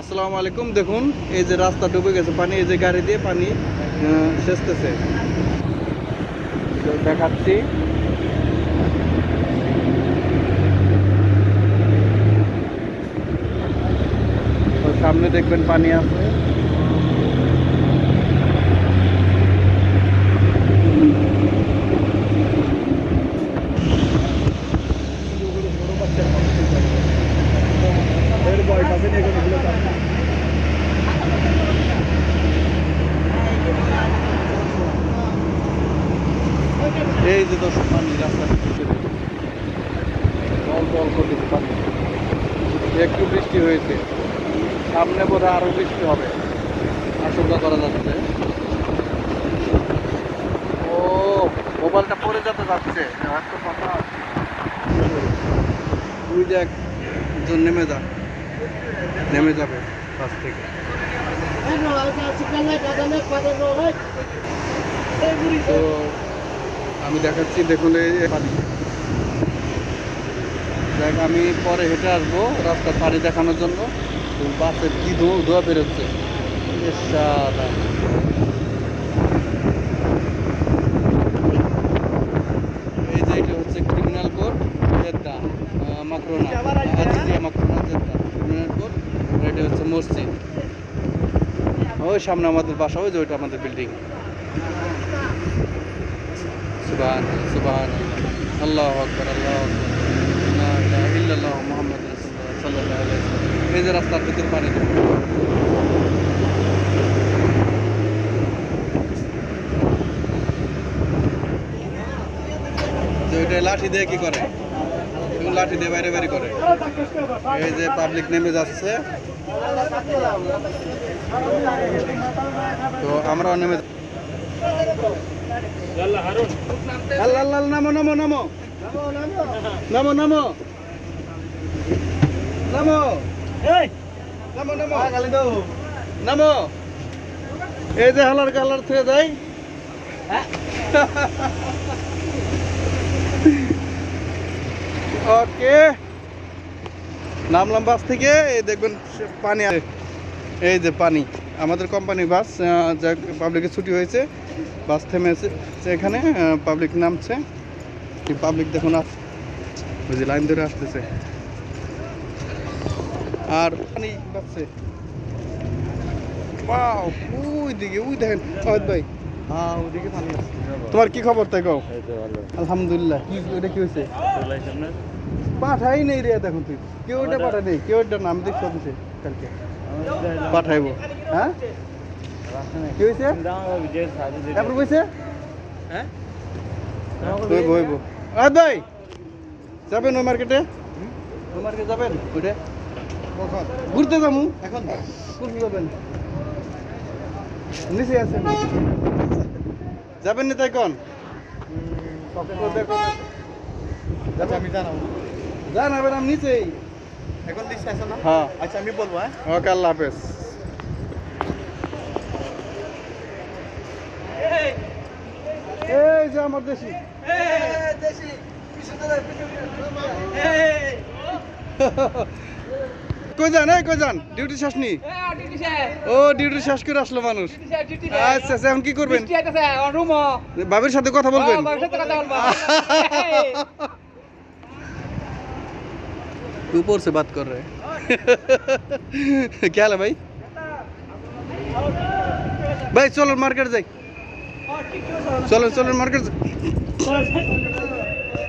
আসসালামু আলাইকুম। দেখুন, এই যে রাস্তা ডুবে গেছে, পানি, এই যে গাড়ি দিয়ে পানি সেচতেছে। দেখাচ্ছি। সামনে দেখবেন পানি আছে এই যে দর্শক পানি রাস্তা জল জল করতেছে পানি একটু বৃষ্টি হয়েছে। সামনে বোধ আরও বৃষ্টি হবে। আশঙ্কা করা যাচ্ছে। ও মোবাইলটা পড়ে যেতে যাচ্ছে। কথা তুই দেখ একজন নেমে যা। নেমে যাবে কাছ থেকে। তো আমি দেখাচ্ছি দেখুন এই দেখ আমি পরে হেঁটে আসব রাস্তার পানি দেখানোর জন্য। তো বাসের কি ধোয়া ধোয়া বেরোচ্ছে। এই যে এটা হচ্ছে ক্রিমিনাল কোড জেদ্দা মাকরোনা আজিজিয়া মাকরোনা জেদ্দা ক্রিমিনাল কোড এটা হচ্ছে মসজিদ। ওই সামনে আমাদের বাসা ওই যে ওইটা আমাদের বিল্ডিং সুবাহান সুবাহান আল্লাহ আকবর আল্লাহ ইল্লাল্লাহ মুহাম্মদ ওয়াসাল্লাম। এই যে রাস্তার ভিতর পানি ওইটা লাঠি দিয়ে কি করে? লাঠি দিয়ে বাইরে বাইরে করে। এই যে পাবলিক নেমে যাচ্ছে। তো আমরাও নেমে আল্লাহ আল্লাহ এই যে থেকে ওকে নামলাম বাস থেকে এই দেখবেন পানি এই যে পানি আমাদের কোম্পানি বাস যা পাবলিকের ছুটি হয়েছে বাস থেমেছে এখানে পাবলিক নামছে। পাবলিক দেখুন যে লাইন ধরে আসতেছে। আর পানি ওয়াও ওই দিকে ওই দেখেন ভাই। হ্যাঁ তোমার কি খবর তাই কও? আলহামদুলিল্লাহ। কি ওটা কি হয়েছে? পাঠাই নেই রে দেখুন তুই। কেউ ওটা পাঠাই নেই কেউ ওটা নাম দেখছ কালকে পাঠাইবো। হ্যাঁ? কি হয়েছে তারপর কইছে? হ্যাঁ? হইব হইব আয় ভাই যাবেন ওই মার্কেটে? ওই মার্কেটে যাবেন? ঘুরতে যাব এখন? ঘুরতে যাবেন? নিচে আছেন যাবেন না তাই কন? আচ্ছা আমি জানাব। যান আমি নিচেই। এখন দিচ্ছে আছে না? হ্যাঁ। আচ্ছা আমি বলব হ্যাঁ? ওকে আল্লাহ হাফেজ। এই যে আমার দেশি। কই যান এই কই যান? ডিউটি শেষ নি? ও ডিউটি শেষ করে আসলো মানুষ। আচ্ছা আচ্ছা এখন কি করবেন? বাবির সাথে কথা বলবেন? ऊपर से बात कर रहे हैं क्या हाल है भाई भाई चलो मार्केट जाए चलो चलो मार्केट